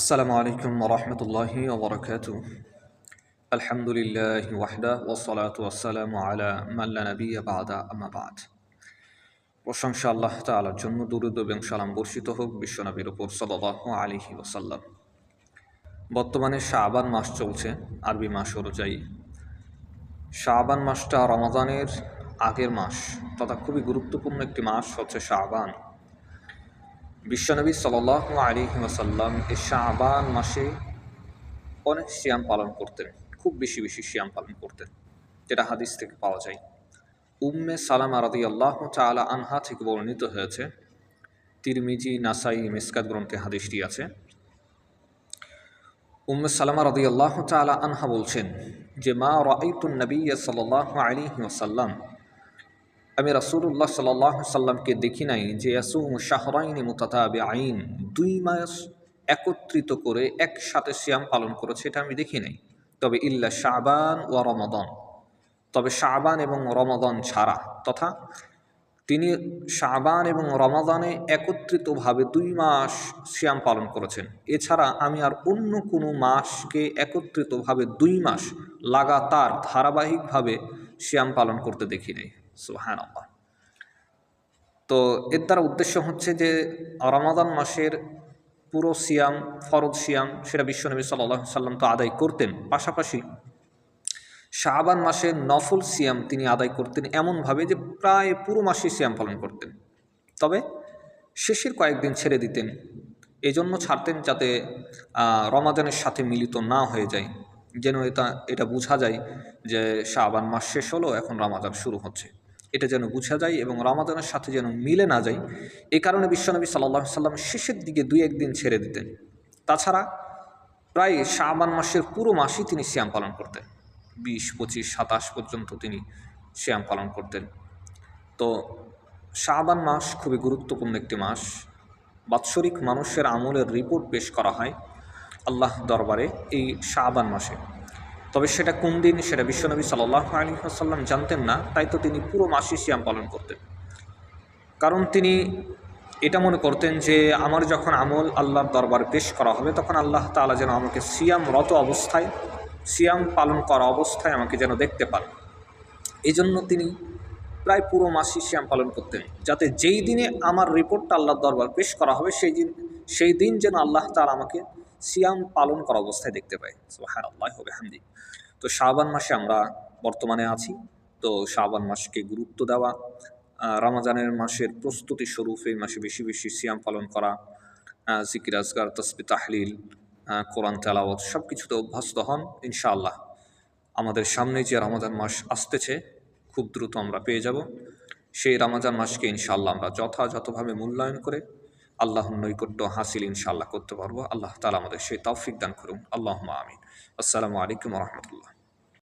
আসসালামু আলাইকুম রহমতুল্লাহি ওবরাকাতু আলহামদুলিল্লাহ ওয়াহদা ওসলাত ওয়াসালাম আলা মাল্লা নবী বাদা আমাবাদ প্রশংসা আল্লাহ তালার জন্য দুরুদ এবং সালাম বর্ষিত হোক বিশ্বনবীর ওপর সলাহ আলিহি ওসাল্লাম বর্তমানে শাহবান মাস চলছে আরবি মাস অনুযায়ী। শাহবান মাসটা রমাদানের আগের মাস, তথা খুবই গুরুত্বপূর্ণ একটি মাস হচ্ছে শাহবান বিশ্বনবী সাল আলী ওয়াসাল্লাম এই শাহবান মাসে অনেক শ্যাম পালন করতেন, খুব বেশি বেশি শ্যাম পালন করতেন, যেটা হাদিস থেকে পাওয়া যায়। উম্মে সালামা রাদি আল্লাহ তালা আনহা থেকে বর্ণিত হয়েছে, তিরমিজি, নাসাই, মিসকাত গ্রন্থে হাদিসটি আছে। উম্মে সালামা রাদি আল্লাহ তালা আনহা বলছেন যে, মা রাইতুন নবী সাল্লাহ আলী ওয়াসাল্লাম আমি রাসুল্লাহ সাল্লাহ সাল্লামকে দেখি নাই যে ইয়াসুম শাহরাইনি মুতাতাবে আইন দুই মাস একত্রিত করে একসাথে শ্যাম পালন করেছে, এটা আমি দেখি নাই। তবে ইল্লা শাবান ও রমদন। তবে শাবান এবং রমদন ছাড়া, তথা তিনি শাবান এবং রমাদানে একত্রিতভাবে দুই মাস শ্যাম পালন করেছেন। এছাড়া আমি আর অন্য কোনো মাসকে একত্রিতভাবে দুই মাস লাগাতার ধারাবাহিকভাবে শ্যাম পালন করতে দেখি নাই। সুহান তো এর দ্বারা উদ্দেশ্য হচ্ছে যে রমাদান মাসের পুরো সিয়াম, ফরজ সিয়াম সেটা বিশ্বনবী সাল্লাহ সাল্লাম তো আদায় করতেন। পাশাপাশি শাহবান মাসে নফল সিয়াম তিনি আদায় করতেন এমনভাবে যে প্রায় পুরো মাসে সিয়াম পালন করতেন। তবে শেষের কয়েকদিন ছেড়ে দিতেন। এজন্য ছাড়তেন যাতে রমাদানের সাথে মিলিত না হয়ে যায়। যেন এটা এটা বোঝা যায় যে শাহবান মাস শেষ হলো, এখন রমাদান শুরু হচ্ছে। এটা যেন বোঝা যায় এবং রমাদানের সাথে যেন মিলে না যায়। এই কারণে বিশ্বনবী সাল্লাহ সাল্লাম শেষের দিকে দুই একদিন ছেড়ে দিতেন। তাছাড়া প্রায় শাহবান মাসের পুরো মাসই তিনি শ্যাম পালন করতেন। বিশ, পঁচিশ, সাতাশ পর্যন্ত তিনি শ্যাম পালন করতেন। তো শাহবান মাস খুবই গুরুত্বপূর্ণ একটি মাস। বাৎসরিক মানুষের আমলের রিপোর্ট পেশ করা হয় আল্লাহ দরবারে এই শাহবান মাসে। তবে সেটা কোন দিন সেটা বিশ্বনবী সাল্লাহ আলী আসাল্লাম জানতেন না, তাই তো তিনি পুরো মাসি সিয়াম পালন করতেন। কারণ তিনি এটা মনে করতেন যে আমার যখন আমল আল্লাহর দরবার পেশ করা হবে, তখন আল্লাহ তালা যেন আমাকে সিয়ামরত অবস্থায়, সিয়াম পালন করা অবস্থায় আমাকে যেন দেখতে পান। এই জন্য তিনি প্রায় পুরো মাসি শ্যাম পালন করতেন, যাতে যেই দিনে আমার রিপোর্টটা আল্লাহর দরবার পেশ করা হবে, সেই দিন সেই দিন যেন আল্লাহ তালা আমাকে সিয়াম পালন করা অবস্থায় দেখতে পাই। হ্যাঁ আল্লাহ হবে হামদি তো শাহবান মাসে আমরা বর্তমানে আছি। তো শাহবান মাসকে গুরুত্ব দেওয়া রমাজানের মাসের প্রস্তুতি স্বরূপ এই মাসে বেশি বেশি সিয়াম পালন করা জিকির, আজগার, তসবি, তাহলিল কোরআন, তেলাওয়াত সব কিছুতে অভ্যস্ত হন, ইনশাআল্লাহ। আমাদের সামনে যে রমাজান মাস আসতেছে, খুব দ্রুত আমরা পেয়ে যাব। সেই রমাজান মাসকে ইনশাআল্লাহ আমরা যথাযথভাবে মূল্যায়ন করে আল্লাহর নৈকট্য হাসিল ইনশাআল্লাহ করতে পারব। আল্লাহ তালা আমাদের সেই তৌফিক দান করুন। আল্লাহ আমিন। আসসালামু আলাইকুম রহমতুল্লাহ।